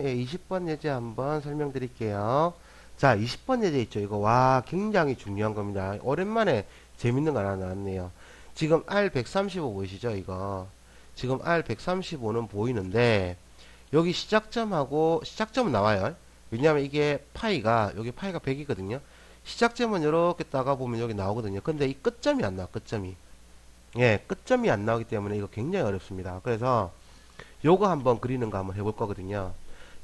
예, 20번 예제 한번 설명드릴게요. 자, 20번 예제 있죠. 이거 와 굉장히 중요한 겁니다. 오랜만에 재밌는 거 하나 나왔네요. 지금 R135 보이시죠? 이거 지금 R135는 보이는데 여기 시작점하고 시작점은 나와요. 왜냐하면 이게 파이가 여기 파이가 100이거든요. 시작점은 이렇게 따가 보면 여기 나오거든요. 근데 이 끝점이 안 나와. 끝점이 예, 끝점이 안 나오기 때문에 이거 굉장히 어렵습니다. 그래서 요거 한번 그리는 거 한번 해볼 거거든요.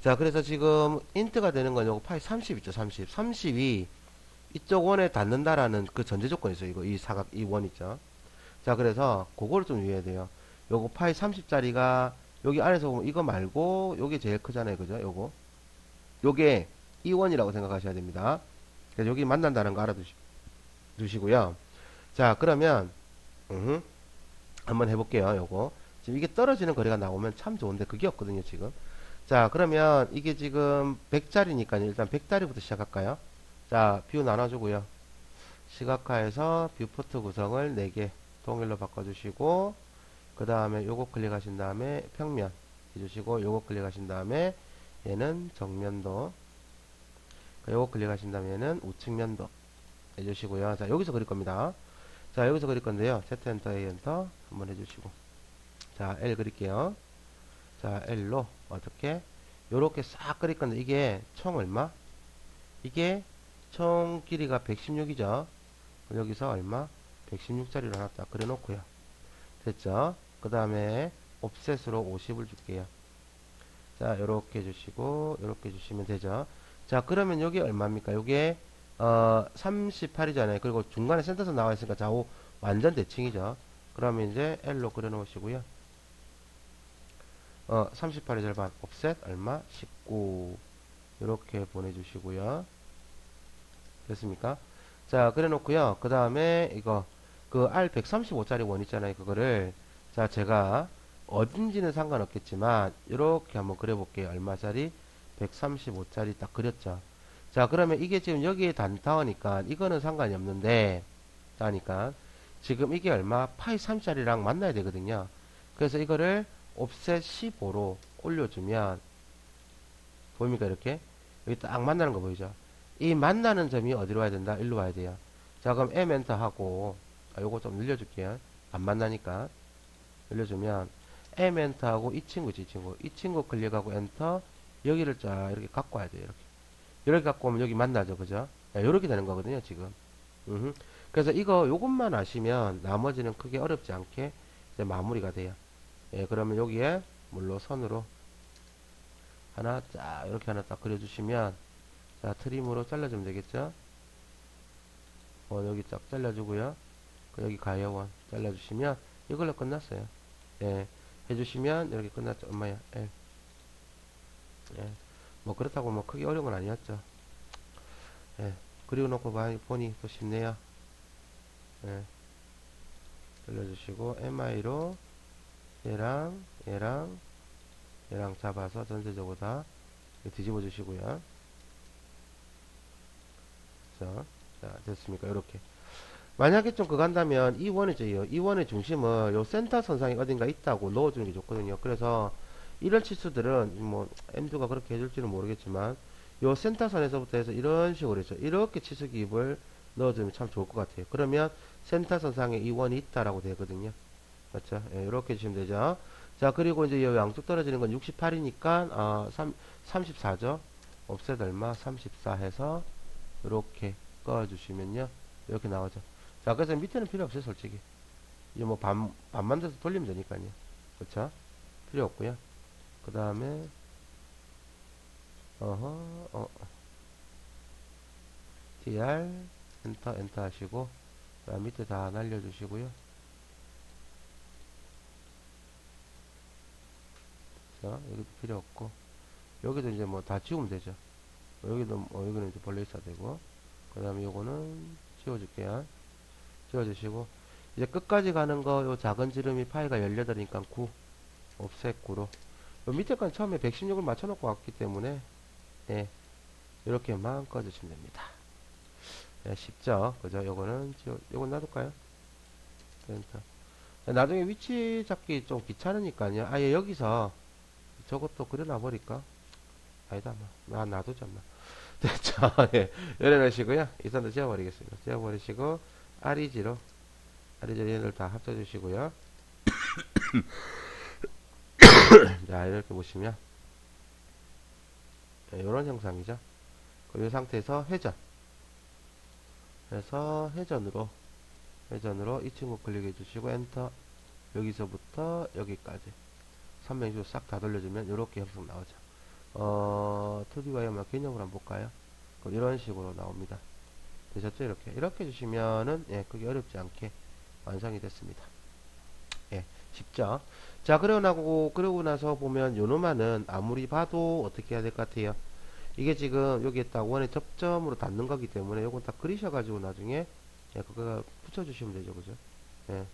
자, 그래서 지금 인트가 되는 건 요거 파이 30 있죠, 30. 30이 이쪽 원에 닿는다라는 그 전제 조건이 있어요. 이거 이 사각 이 원 있죠. 자, 그래서 그거를 좀 유의해야 돼요. 요거 파이 30짜리가 여기 안에서 보면 이거 말고 요게 제일 크잖아요. 그죠? 요거. 요게 이 원이라고 생각하셔야 됩니다. 그래서 여기 만난다는 거 알아두시고요. 자, 그러면 음, 한번 해볼게요. 요거. 지금 이게 떨어지는 거리가 나오면 참 좋은데 그게 없거든요, 지금. 자, 그러면 이게 지금 100짜리니까요. 일단 100짜리부터 시작할까요? 자, 뷰 나눠주고요. 시각화해서 뷰포트 구성을 4개 동일로 바꿔주시고 그 다음에 요거 클릭하신 다음에 평면 해주시고 요거 클릭하신 다음에 얘는 정면도 요거 클릭하신 다음에 얘는 우측면도 해주시고요. 자, 여기서 그릴 겁니다. 자, 여기서 그릴 건데요. Z 엔터 A 엔터 한번 해주시고 자, L 그릴게요. 자, L로 어떻게 요렇게 싹 그릴 건데 이게 총 얼마? 이게 총 길이가 116이죠. 여기서 얼마? 116짜리로 하나 딱 그려 놓고요. 됐죠? 그 다음에 옵셋으로 50을 줄게요. 자, 요렇게 해주시고 요렇게 해주시면 되죠. 자, 그러면 여기 얼마입니까? 요게 어, 38이잖아요. 그리고 중간에 센터선 나와 있으니까 좌우 완전 대칭이죠. 그러면 이제 L로 그려 놓으시고요. 어, 38의 절반 옵셋 얼마? 19 이렇게 보내주시고요. 됐습니까? 자, 그래 놓고요. 그 다음에 이거 그 R135짜리 원 있잖아요. 그거를 자, 제가 어딘지는 상관없겠지만 이렇게 한번 그려볼게요. 얼마짜리? 135짜리 딱 그렸죠. 자, 그러면 이게 지금 여기에 단타워니까 이거는 상관이 없는데 그러니까 지금 이게 얼마? 파이 3짜리랑 만나야 되거든요. 그래서 이거를 옵셋 15로 올려주면 보입니까 이렇게? 여기 딱 만나는 거 보이죠? 이 만나는 점이 어디로 와야 된다? 일로 와야 돼요. 자 그럼 M 엔터 하고 아, 요거 좀 늘려줄게요. 안 만나니까. 늘려주면 M 엔터 하고 이 친구 이 친구. 이 친구 클릭하고 엔터 여기를 쫙 이렇게 갖고 와야 돼요 이렇게. 이렇게 갖고 오면 여기 만나죠 그죠? 이렇게 되는 거거든요 지금. 음흠. 그래서 이거 요것만 아시면 나머지는 크게 어렵지 않게 이제 마무리가 돼요 예, 그러면 여기에 물로 선으로 하나 쫙 이렇게 하나 딱 그려주시면 자 트림으로 잘라주면 되겠죠 어, 여기 쫙 잘라주고요 그 여기 가여원 잘라주시면 이걸로 끝났어요 예, 해주시면 이렇게 끝났죠 엄마야 예. 예. 뭐 그렇다고 뭐 크게 어려운 건 아니었죠 예. 그리고 놓고 봐- 보니 또 쉽네요 예. 돌려주시고 MI로 얘랑 얘랑 얘랑 잡아서 전체적으로 다 뒤집어 주시고요. 자, 자 됐습니까? 이렇게 만약에 좀 그거 한다면 이 원이죠. 이 원의 중심을 요 센터 선상에 어딘가 있다고 넣어주는 게 좋거든요. 그래서 이런 치수들은 뭐 M2가 그렇게 해줄지는 모르겠지만 요 센터선에서부터 해서 이런 식으로 했죠. 이렇게 치수 기입을 넣어주면 참 좋을 것 같아요. 그러면 센터 선상에 이 원이 있다라고 되거든요. 맞죠? 예, 이렇게 주시면 되죠. 자, 그리고 이제 이 양쪽 떨어지는 건 68이니까, 어, 3, 34죠? 옵셋 얼마? 34 해서, 이렇게 꺼주시면요. 이렇게 나오죠. 자, 그래서 밑에는 필요 없어요, 솔직히. 이제 뭐 반, 반만 돼서 돌리면 되니까요. 그쵸? 필요 없고요. 그 다음에, 어허, 어, tr, 엔터, 엔터 하시고, 밑에 다 날려주시고요. 자, 여기도 필요 없고 여기도 이제 뭐 다 지우면 되죠. 여기도 뭐 여기는 이제 벌레 있어야 되고 그 다음에 요거는 지워줄게요. 지워주시고 이제 끝까지 가는 거 요 작은 지름이 파이가 18이니까 9 옵셋 9로. 요 밑에 건 처음에 116을 맞춰놓고 왔기 때문에 예 이렇게만 꺼주시면 됩니다. 예, 쉽죠? 그죠? 요거는 지워 요건 놔둘까요? 센터 나중에 위치 잡기 좀 귀찮으니까요. 아예 여기서 저것도 그려놔 버릴까? 아니다, 뭐. 나, 놔두자, 뭐. 됐죠? 예. 열어놓으시고요. 이 선도 지워버리겠습니다. 지워버리시고, 아리지로, 아리지로 얘를 다 합쳐주시고요. 자, 이렇게 보시면, 이런 형상이죠. 그럼 이 상태에서 회전. 그래서 회전으로, 회전으로 이 친구 클릭해 주시고, 엔터. 여기서부터 여기까지. 360도 싹 다 돌려주면 이렇게 형성 나오죠. 어, 2D 와이어만 개념으로 한번 볼까요? 그럼 이런 식으로 나옵니다. 되셨죠? 이렇게. 이렇게 해주시면은, 예, 그게 어렵지 않게 완성이 됐습니다. 예, 쉽죠? 자, 그러고 나고, 그러고 나서 보면 요놈만은 아무리 봐도 어떻게 해야 될 것 같아요? 이게 지금 여기에 딱 원의 접점으로 닿는 거기 때문에 요건 딱 그리셔가지고 나중에, 예, 그거 붙여주시면 되죠. 그죠? 예,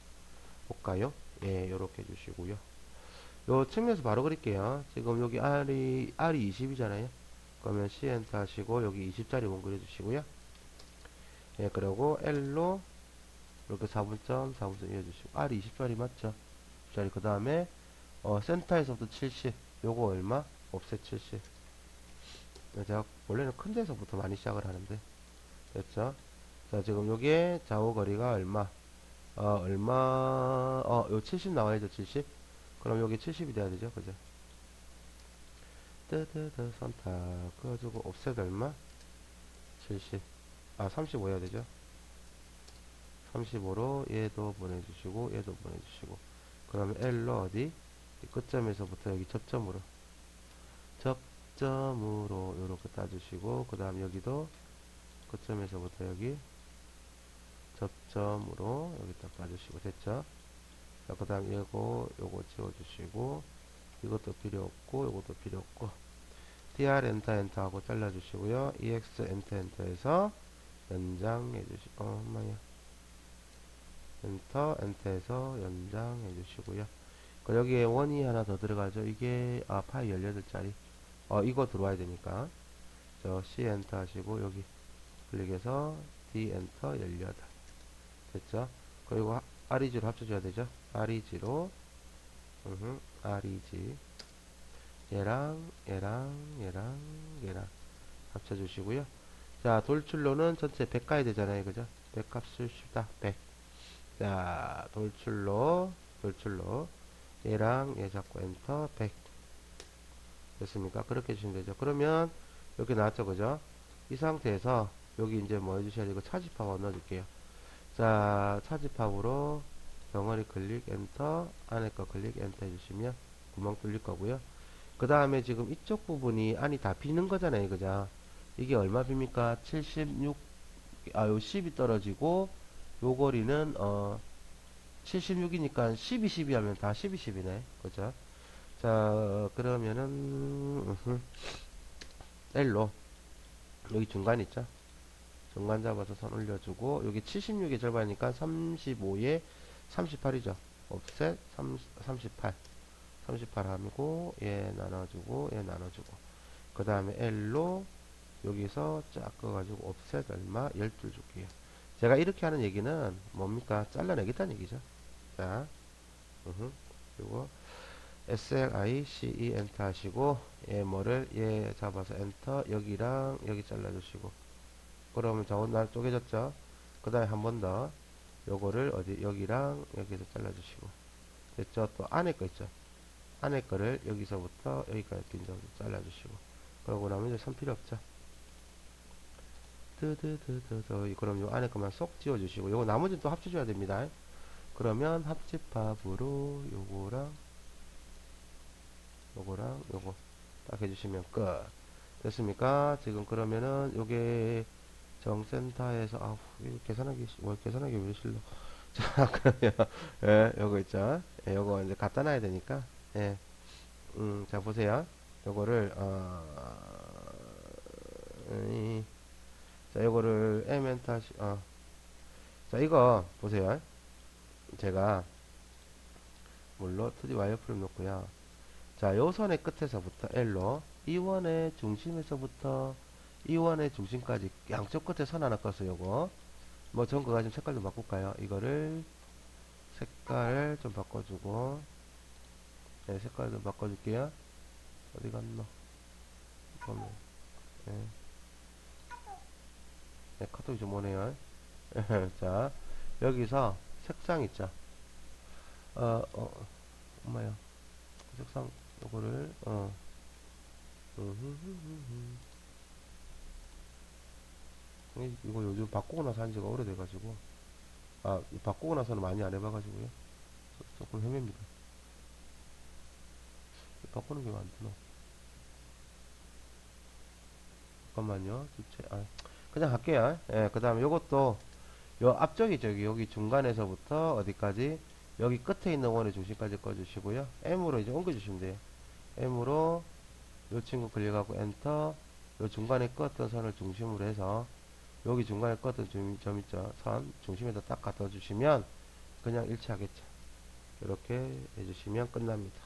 볼까요? 예, 요렇게 해주시고요. 요 측면에서 바로 그릴게요. 지금 여기 R이, R이 20이잖아요. 그러면 C 엔터 하시고, 여기 20짜리 원 그려주시고요. 예, 그리고 L로 이렇게 4분점, 4분점 이어주시고, R이 20짜리 맞죠? 20짜리. 그 다음에, 어, 센터에서부터 70. 요거 얼마? 옵셋 70. 네, 제가 원래는 큰 데서부터 많이 시작을 하는데. 됐죠? 자, 지금 요게 좌우 거리가 얼마? 어, 얼마, 어, 요 70 나와야죠, 70. 그럼 여기 70이 돼야 되죠, 그죠? 뜨뜨뜨 선탁 그래가지고 옵셋 얼마? 70. 아, 35 해야 되죠? 35로 얘도 보내주시고 얘도 보내주시고 그러면 L로 어디? 이 끝점에서부터 여기 접점으로 접점으로 요렇게 따주시고 그 다음 여기도 끝점에서부터 여기 접점으로 여기 딱 따주시고 됐죠? 자, 그 다음 요거, 요거 지워주시고, 이것도 필요 없고, 요것도 필요 없고, tr 엔터 엔터 하고 잘라주시고요. ex 엔터 엔터에서 연장해 주시, 어, 엄마야. 엔터 엔터에서 연장해 주시고요. 그 여기에 원이 하나 더 들어가죠. 이게, 아, 파이 18짜리. 어, 이거 들어와야 되니까. 저 C 엔터 하시고, 여기 클릭해서 D 엔터 18. 됐죠? 그리고 하- REG로 합쳐줘야 되죠? REG로 음흠, REG 얘랑 얘랑 얘랑 얘랑 합쳐주시고요 자 돌출로는 전체 100 가야 되잖아요 그죠? 100 값을 씁다 100 자, 돌출로, 돌출로. 얘랑 얘 잡고 엔터 100. 됐습니까? 그렇게 해주시면 되죠. 그러면, 이렇게 나왔죠, 그죠? 이 상태에서, 여기 이제 뭐 해주셔야 되고, 차집합 넣어줄게요. 자, 차집합으로, 덩어리 클릭, 엔터, 안에 거 클릭, 엔터 해주시면, 구멍 뚫릴 거고요. 그 다음에 지금 이쪽 부분이 안이 다 비는 거잖아요, 그죠? 이게 얼마 빕니까? 76, 아, 요 10이 떨어지고, 요 거리는 어 76이니까 12, 12 하면 다 12, 10이네. 그죠? 자, 그러면은 L로 여기 중간 있죠? 중간 잡아서 선 올려주고 여기 76의 절반이니까 35에 38이죠. 옵셋 3, 38 38 하고 얘 나눠주고 얘 나눠주고 그 다음에 L로 여기서 쫙 꺼가지고 옵셋 얼마 12 줄게요. 제가 이렇게 하는 얘기는 뭡니까? 잘라내겠다는 얘기죠. 자, 으흠, 요거 SLICE 엔터 하시고 얘 뭐를 얘 잡아서 엔터 여기랑 여기 잘라주시고 그러면 저건 날 쪼개졌죠? 그 다음에 한 번 더 요거를 어디 여기랑 여기서 잘라주시고. 됐죠? 또 안에 거 있죠? 안에 거를 여기서부터 여기까지 빈정도 잘라주시고. 그러고 나면 이제 선 필요 없죠? 드드드드드. 그럼 요 안에 것만 쏙 지워주시고. 요거 나머지는 또 합쳐줘야 됩니다. 그러면 합집합으로 요거랑 요거랑 요거 딱 해주시면 끝. 됐습니까? 지금 그러면은 요게 정센터에서 이거 계산하기 시- 뭐 계산하기 왜 싫어 자 그러면 예 요거 있죠 예, 요거 이제 갖다 놔야 되니까 예음자 보세요 요거를 어 이, 자, 이거를 M 다시 어. 자, 이거 보세요. 제가 물로 2D 와이어프레임 놓고요. 자, 요 선의 끝에서부터 L로 이 원의 중심에서부터 이 원의 중심까지 양쪽 끝에 선 하나 껐어요. 요거 뭐전 그거 좀 색깔 좀 바꿀까요? 이거를 색깔 좀 바꿔주고 네, 색깔 좀 바꿔줄게요. 어디 갔노? 잠깐만. 예. 네, 카톡이 좀 오네요. 자, 여기서 색상 있죠. 어, 어, 엄마야. 색상, 요거를, 어. 이거 요즘 바꾸고 나서 한 지가 오래돼가지고. 아, 이 바꾸고 나서는 많이 안 해봐가지고요. 조- 조금 헤맵니다. 바꾸는 게 많구나. 잠깐만요. 주체, 아, 그냥 할게요. 예, 그 다음에 요것도, 요 앞쪽이 저기, 여기 중간에서부터 어디까지, 여기 끝에 있는 원의 중심까지 꺼주시고요. M으로 이제 옮겨주시면 돼요. M으로, 요 친구 클릭하고 엔터, 요 중간에 껐던 선을 중심으로 해서, 여기 중간에 껐던 점, 점 있죠. 선, 중심에다 딱 갖다 주시면, 그냥 일치하겠죠. 이렇게 해주시면 끝납니다.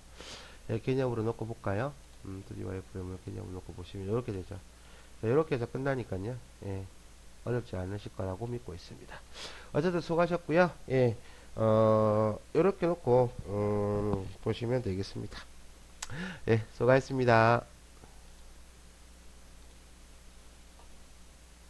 예, 개념으로 놓고 볼까요? 음, 2D 와이프레임을 개념으로 놓고 보시면 이렇게 되죠. 자, 이렇게 해서 끝나니까요. 예, 어렵지 않으실 거라고 믿고 있습니다. 어쨌든 수고하셨고요. 예, 어, 이렇게 놓고 음, 보시면 되겠습니다. 예, 수고하셨습니다.